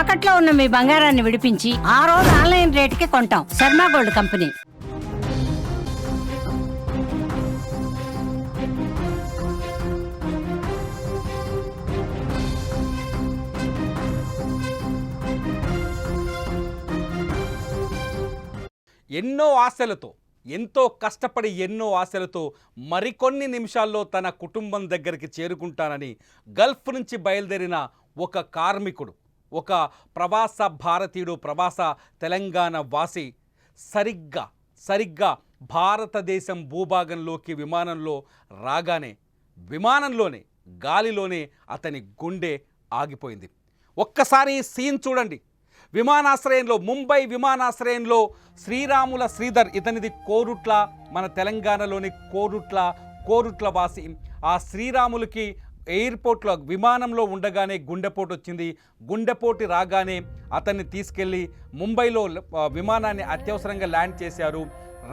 తాకట్లో ఉన్న మీ బంగారాన్ని విడిపించి ఆ రోజు ఆన్లైన్ రేటుకి కొంటాం. Sharma gold company. ఎన్నో ఆశలతో ఎంతో కష్టపడి ఎన్నో ఆశలతో మరికొన్ని నిమిషాల్లో తన కుటుంబం దగ్గరికి చేరుకుంటానని గల్ఫ్ నుంచి బయలుదేరిన ఒక కార్మికుడు. ఒక ప్రవాస భారతీయుడు ప్రవాస తెలంగాణ వాసి సరిగ్గా సరిగ్గా భారతదేశం భూభాగంలోకి విమానంలో రాగానే విమానంలోనే గాలిలోనే అతని గుండె ఆగిపోయింది. ఒక్కసారి సీన్ చూడండి. విమానాశ్రయంలో ముంబై విమానాశ్రయంలో శ్రీరాముల శ్రీధర్ ఇతనిది కోరుట్ల మన తెలంగాణలోని కోరుట్ల కోరుట్ల వాసి. ఆ శ్రీరాములకి ఎయిర్పోర్ట్లో విమానంలో ఉండగానే గుండెపోటు వచ్చింది. గుండెపోటు రాగానే అతన్ని తీసుకెళ్ళి ముంబైలో విమానాన్ని అత్యవసరంగా ల్యాండ్ చేశారు.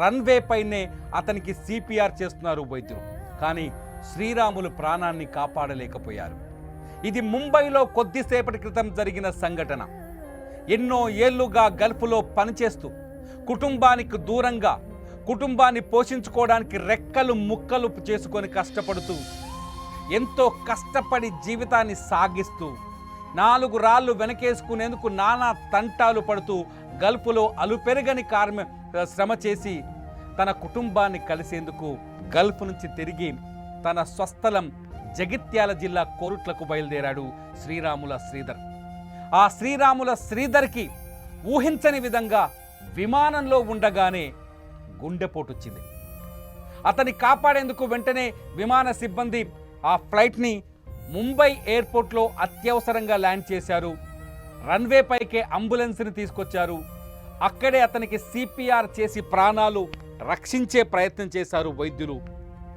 రన్వే పైనే అతనికి సిపిఆర్ చేస్తున్నారు వైద్యులు. కానీ శ్రీరాములు ప్రాణాన్ని కాపాడలేకపోయారు. ఇది ముంబైలో కొద్దిసేపటి క్రితం జరిగిన సంఘటన. ఎన్నో ఏళ్ళుగా గల్ఫ్లో పనిచేస్తూ కుటుంబానికి దూరంగా కుటుంబాన్ని పోషించుకోవడానికి రెక్కలు ముక్కలు చేసుకొని కష్టపడుతూ ఎంతో కష్టపడి జీవితాన్ని సాగిస్తూ నాలుగు రాళ్ళు వెనకేసుకునేందుకు నానా తంటాలు పడుతూ గల్పులో అలుపెరగని కార్మి శ్రమ చేసి తన కుటుంబాన్ని కలిసేందుకు గల్ఫ్ నుంచి తిరిగి తన స్వస్థలం జగిత్యాల జిల్లా కోరుట్లకు బయలుదేరాడు శ్రీరాముల శ్రీధర్. ఆ శ్రీరాముల శ్రీధర్కి ఊహించని విధంగా విమానంలో ఉండగానే గుండెపోటు వచ్చింది అతన్ని కాపాడేందుకు వెంటనే విమాన సిబ్బంది ఆ ఫ్లైట్ని ముంబై ఎయిర్పోర్ట్లో అత్యవసరంగా ల్యాండ్ చేశారు. రన్వే పైకే అంబులెన్స్ని తీసుకొచ్చారు. అక్కడే అతనికి సిపిఆర్ చేసి ప్రాణాలు రక్షించే ప్రయత్నం చేశారు వైద్యులు.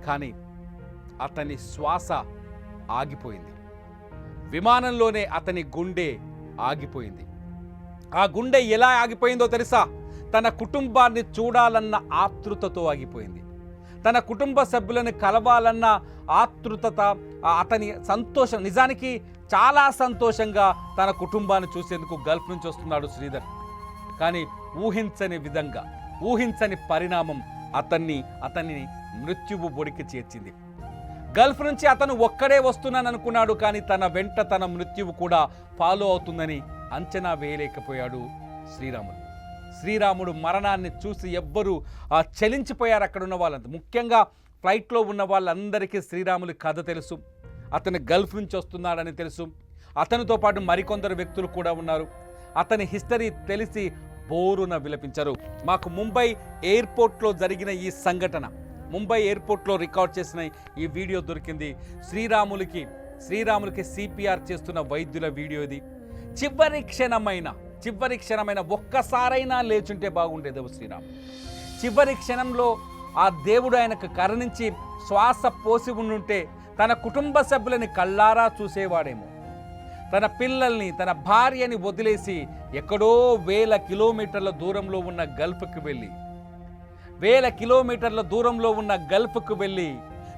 కానీ అతని శ్వాస ఆగిపోయింది. విమానంలోనే అతని గుండె ఆగిపోయింది. ఆ గుండె ఎలా ఆగిపోయిందో తెలుసా? తన కుటుంబాన్ని చూడాలన్న ఆతృతతో ఆగిపోయింది. తన కుటుంబ సభ్యులను కలవాలన్న ఆతృతత అతని సంతోషం నిజానికి చాలా సంతోషంగా తన కుటుంబాన్ని చూసేందుకు గల్ఫ్ నుంచి వస్తున్నాడు శ్రీధర్. కానీ ఊహించని విధంగా ఊహించని పరిణామం అతన్ని అతన్ని మృత్యువు బొడికి చేర్చింది. గల్ఫ్ నుంచి అతను ఒక్కడే వస్తున్నాను అనుకున్నాడు కానీ తన వెంట తన మృత్యువు కూడా ఫాలో అవుతుందని అంచనా వేయలేకపోయాడు శ్రీరాముడు. శ్రీరాముడు మరణాన్ని చూసి ఎవ్వరూ ఆ, చలించిపోయారు అక్కడ ఉన్న వాళ్ళంతా. ముఖ్యంగా ఫ్లైట్లో ఉన్న వాళ్ళందరికీ శ్రీరాములి కథ తెలుసు. అతను గల్ఫ్ నుంచి వస్తున్నాడని తెలుసు. అతనితో పాటు మరికొందరు వ్యక్తులు కూడా ఉన్నారు. అతని హిస్టరీ తెలిసి బోరున విలపించారు. మాకు ముంబై ఎయిర్పోర్ట్లో జరిగిన ఈ సంఘటన ముంబై ఎయిర్పోర్ట్లో రికార్డ్ చేసిన ఈ వీడియో దొరికింది. శ్రీరాములకి శ్రీరాములకి సిపిఆర్ చేస్తున్న వైద్యుల వీడియో ఇది. చివరి క్షణమైన చివరి క్షణమైన ఒక్కసారైనా లేచుంటే బాగుండేది శ్రీరామ్. చివరి క్షణంలో ఆ దేవుడు ఆయనకు కరుణించి శ్వాస పోసి ఉండుంటే తన కుటుంబ సభ్యులని కళ్ళారా చూసేవాడేమో. తన పిల్లల్ని తన భార్యని వదిలేసి ఎక్కడో వేల కిలోమీటర్ల దూరంలో ఉన్న గల్ఫ్కి వెళ్ళి వేల కిలోమీటర్ల దూరంలో ఉన్న గల్ఫ్కు వెళ్ళి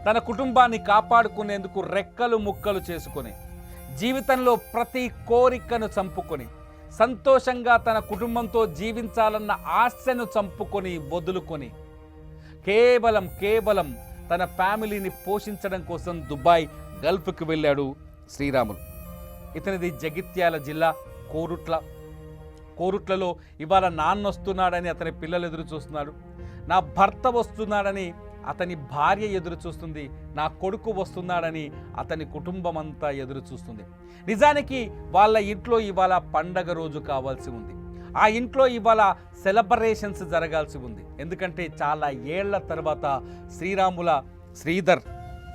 తన కుటుంబాన్ని కాపాడుకునేందుకు రెక్కలు ముక్కలు చేసుకొని జీవితంలో ప్రతి కోరికను చంపుకొని సంతోషంగా తన కుటుంబంతో జీవించాలన్న ఆశను చంపుకొని వదులుకొని కేవలం కేవలం తన ఫ్యామిలీని పోషించడం కోసం దుబాయ్ గల్ఫ్కి వెళ్ళాడు శ్రీరాములు. ఇతనిది జగిత్యాల జిల్లా కోరుట్ల. కోరుట్లలో ఇవాళ నాన్న వస్తున్నాడని అతని పిల్లలు ఎదురు చూస్తున్నాడు నా భర్త వస్తున్నాడని అతని భార్య ఎదురు చూస్తుంది నా కొడుకు వస్తున్నాడని అతని కుటుంబం అంతా ఎదురు చూస్తుంది. నిజానికి వాళ్ళ ఇంట్లో ఇవాళ పండగ రోజు కావాల్సి ఉంది. ఆ ఇంట్లో ఇవాళ సెలబ్రేషన్స్ జరగాల్సి ఉంది. ఎందుకంటే చాలా ఏళ్ళ తర్వాత శ్రీరాముల శ్రీధర్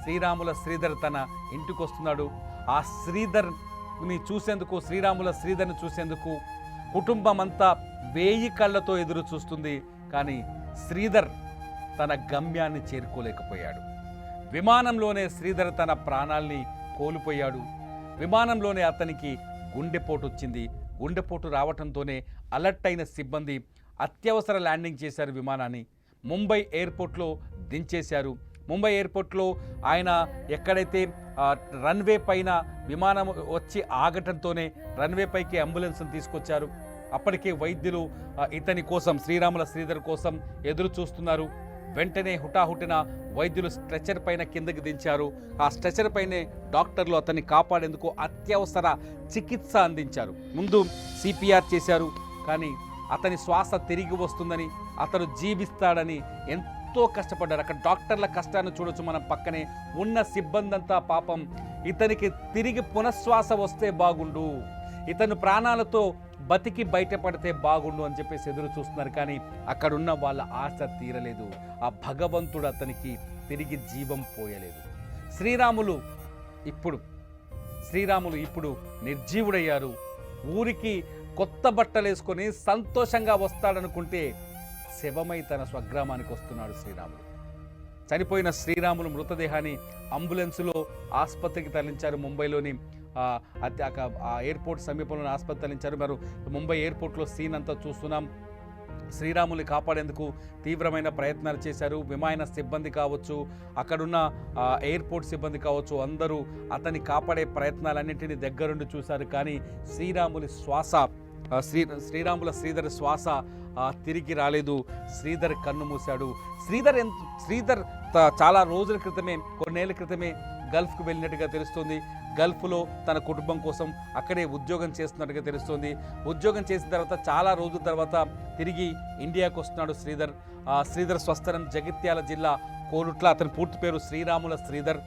శ్రీరాముల శ్రీధర్ తన ఇంటికి వస్తున్నాడు ఆ శ్రీధర్ని చూసేందుకు శ్రీరాముల శ్రీధర్ని చూసేందుకు కుటుంబం అంతా వేయి కళ్ళతో ఎదురు చూస్తుంది. కానీ శ్రీధర్ తన గమ్యాన్ని చేరుకోలేకపోయాడు. విమానంలోనే శ్రీధర్ తన ప్రాణాల్ని కోల్పోయాడు. విమానంలోనే అతనికి గుండెపోటు వచ్చింది గుండెపోటు రావటంతోనే అలర్ట్ అయిన సిబ్బంది అత్యవసర ల్యాండింగ్ చేశారు విమానాన్ని. ముంబై ఎయిర్పోర్ట్లో దించేశారు. ముంబై ఎయిర్పోర్ట్లో ఆయన ఎక్కడైతే రన్వే పైన విమానం వచ్చి ఆగటంతోనే రన్వే పైకి అంబులెన్స్ని తీసుకొచ్చారు. అప్పటికే వైద్యులు ఇతని కోసం శ్రీరాముల శ్రీధర్ కోసం ఎదురు చూస్తున్నారు వెంటనే హుటాహుటిన వైద్యులు స్ట్రెచర్ పైన కిందకి దించారు. ఆ స్ట్రెచర్ పైనే డాక్టర్లు అతన్ని కాపాడేందుకు అత్యవసర చికిత్స అందించారు. ముందు సిపిఆర్ చేశారు కానీ అతని శ్వాస తిరిగి వస్తుందని అతను జీవిస్తాడని ఎంతో కష్టపడ్డారు. అక్కడ డాక్టర్ల కష్టాన్ని చూడొచ్చు మనం పక్కనే. ఉన్న సిబ్బంది అంతా పాపం ఇతనికి తిరిగి పునఃశ్వాస వస్తే బాగుండు. ఇతను ప్రాణాలతో బతికి బయటపడితే బాగుండు అని చెప్పేసి ఎదురు చూస్తున్నారు కానీ అక్కడున్న వాళ్ళ ఆశ తీరలేదు. ఆ భగవంతుడు అతనికి తిరిగి జీవం పోయలేదు. శ్రీరాములు ఇప్పుడు శ్రీరాములు ఇప్పుడు నిర్జీవుడయ్యారు. ఊరికి కొత్త బట్టలు వేసుకొని సంతోషంగా వస్తాడనుకుంటే శవమై తన స్వగ్రామానికి వస్తున్నాడు శ్రీరాములు చనిపోయిన శ్రీరాములు మృతదేహాన్ని అంబులెన్సులో ఆసుపత్రికి తరలించారు ముంబైలోని ఆ, ఎయిర్పోర్ట్ సమీపంలోని ఆసుపత్రి తరలించారు మరి ముంబై ఎయిర్పోర్ట్లో సీన్ అంతా చూస్తున్నాం. శ్రీరాముని కాపాడేందుకు తీవ్రమైన ప్రయత్నాలు చేశారు. విమాన సిబ్బంది కావచ్చు అక్కడున్న ఎయిర్పోర్ట్ సిబ్బంది కావచ్చు అందరూ అతన్ని కాపాడే ప్రయత్నాలన్నింటినీ దగ్గరుండి చూశారు. కానీ శ్రీరాముని శ్వాస శ్రీ శ్రీరాముల శ్రీధర్ శ్వాస తిరిగి రాలేదు. శ్రీధర్ కన్ను మూశాడు. శ్రీధర్ ఎంత శ్రీధర్ త- చాలా రోజుల క్రితమే కొన్నేళ్ళ క్రితమే గల్ఫ్కు వెళ్ళినట్టుగా తెలుస్తుంది. గల్ఫ్లో తన కుటుంబం కోసం అక్కడే ఉద్యోగం చేస్తున్నట్టుగా తెలుస్తుంది. ఉద్యోగం చేసిన తర్వాత చాలా రోజుల తర్వాత తిరిగి ఇండియాకు వస్తున్నాడు శ్రీధర్. శ్రీధర్ స్వస్థలం జగిత్యాల జిల్లా కోరుట్ల అతని పూర్తి పేరు శ్రీరాముల శ్రీధర్.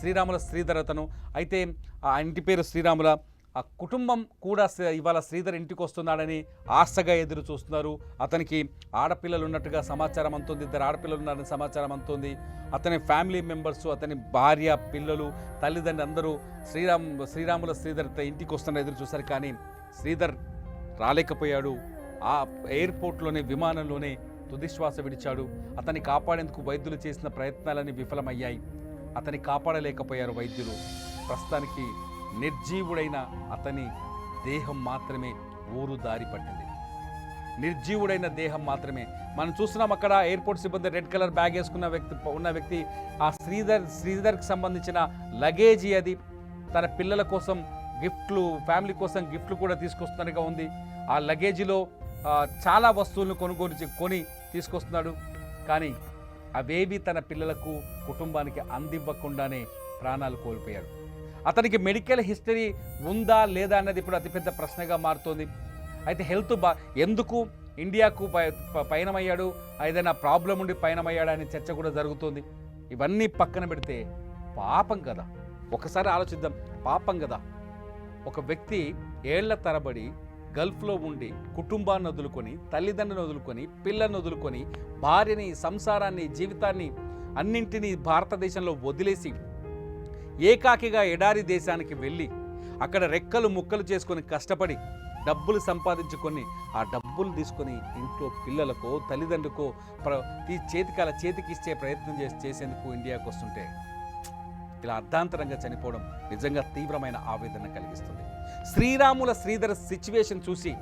శ్రీరాముల శ్రీధర్ అతను. అయితే ఆ ఇంటి పేరు శ్రీరాముల. ఆ కుటుంబం కూడా శ్రీ- ఇవాళ శ్రీధర్ ఇంటికి వస్తున్నాడని ఆశగా ఎదురు చూస్తున్నారు. అతనికి ఆడపిల్లలు ఉన్నట్టుగా సమాచారం అంతుంది ఇద్దరు ఆడపిల్లలు ఉన్నారని సమాచారం అంతుంది అతని ఫ్యామిలీ మెంబర్స్ అతని భార్య పిల్లలు తల్లిదండ్రులు అందరూ శ్రీరామ్ శ్రీరాముల శ్రీధర్ ఇంటికి వస్తున్న ఎదురు చూశారు. కానీ శ్రీధర్ రాలేకపోయాడు. ఆ ఎయిర్పోర్ట్లోనే విమానంలోనే తుదిశ్వాస విడిచాడు. అతన్ని కాపాడేందుకు వైద్యులు చేసిన ప్రయత్నాలన్నీ విఫలమయ్యాయి. అతన్ని కాపాడలేకపోయారు వైద్యులు. ప్రస్తుతానికి నిర్జీవుడైన అతని దేహం మాత్రమే ఊరు దారి పట్టింది. నిర్జీవుడైన దేహం మాత్రమే. మనం చూస్తున్నాం అక్కడ ఎయిర్పోర్ట్ సిబ్బంది రెడ్ కలర్ బ్యాగ్ వేసుకున్న వ్యక్తి ఉన్న వ్యక్తి ఆ శ్రీధర్ శ్రీధర్కి సంబంధించిన లగేజీ అది. తన పిల్లల కోసం గిఫ్ట్లు ఫ్యామిలీ కోసం గిఫ్ట్లు కూడా తీసుకొస్తున్నట్టుగా ఉంది. ఆ లగేజీలో చాలా వస్తువులను కొనుగోలు కొని తీసుకొస్తున్నాడు. కానీ అవేవి తన పిల్లలకు కుటుంబానికి అందివ్వకుండానే ప్రాణాలు కోల్పోయాడు. అతనికి మెడికల్ హిస్టరీ ఉందా లేదా అన్నది ఇప్పుడు అతిపెద్ద ప్రశ్నగా మారుతోంది. అయితే హెల్త్ బా ఎందుకు ఇండియాకు ప- పయనమయ్యాడు? ఏదైనా ప్రాబ్లం ఉండి పయనమయ్యాడా అనే చర్చ కూడా జరుగుతుంది. ఇవన్నీ పక్కన పెడితే పాపం కదా. ఒకసారి ఆలోచిద్దాం. పాపం కదా. ఒక వ్యక్తి ఏళ్ళ తరబడి గల్ఫ్లో ఉండి కుటుంబాన్ని వదులుకొని తల్లిదండ్రులను వదులుకొని పిల్లల్ని వదులుకొని భార్యని సంసారాన్ని జీవితాన్ని అన్నింటినీ భారతదేశంలో వదిలేసి ఏకాకిగా ఎడారి దేశానికి వెళ్ళి అక్కడ రెక్కలు ముక్కలు చేసుకొని కష్టపడి డబ్బులు సంపాదించుకొని ఆ డబ్బులు తీసుకొని ఇంట్లో పిల్లలకో తల్లిదండ్రులకో ప్ర ఈ చేతికి అలా ప్రయత్నం చేసి చేసేందుకు ఇండియాకు వస్తుంటే ఇలా అర్ధాంతరంగా చనిపోవడం నిజంగా తీవ్రమైన ఆవేదన కలిగిస్తుంది. శ్రీరాముల శ్రీధర్ సిచ్యువేషన్ చూసి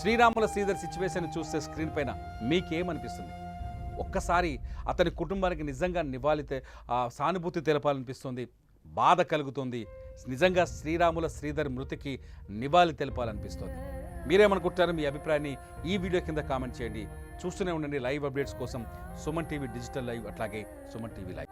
శ్రీరాముల శ్రీధర్ సిచ్యువేషన్ చూస్తే స్క్రీన్ పైన మీకేమనిపిస్తుంది? ఒక్కసారి అతని కుటుంబానికి నిజంగా నివాళితే ఆ సానుభూతి తెలపాలనిపిస్తుంది. బాధ కలుగుతుంది. నిజంగా శ్రీరాముల శ్రీధర్ మృతికి నివాళి తెలపాలనిపిస్తుంది. మీరేమనుకుంటారు మీ అభిప్రాయాన్ని ఈ వీడియో కింద కామెంట్ చేయండి. చూస్తూనే ఉండండి లైవ్ అప్డేట్స్ కోసం సుమన్ టీవీ డిజిటల్ లైవ్ అట్లాగే సుమన్ టీవీ లైవ్.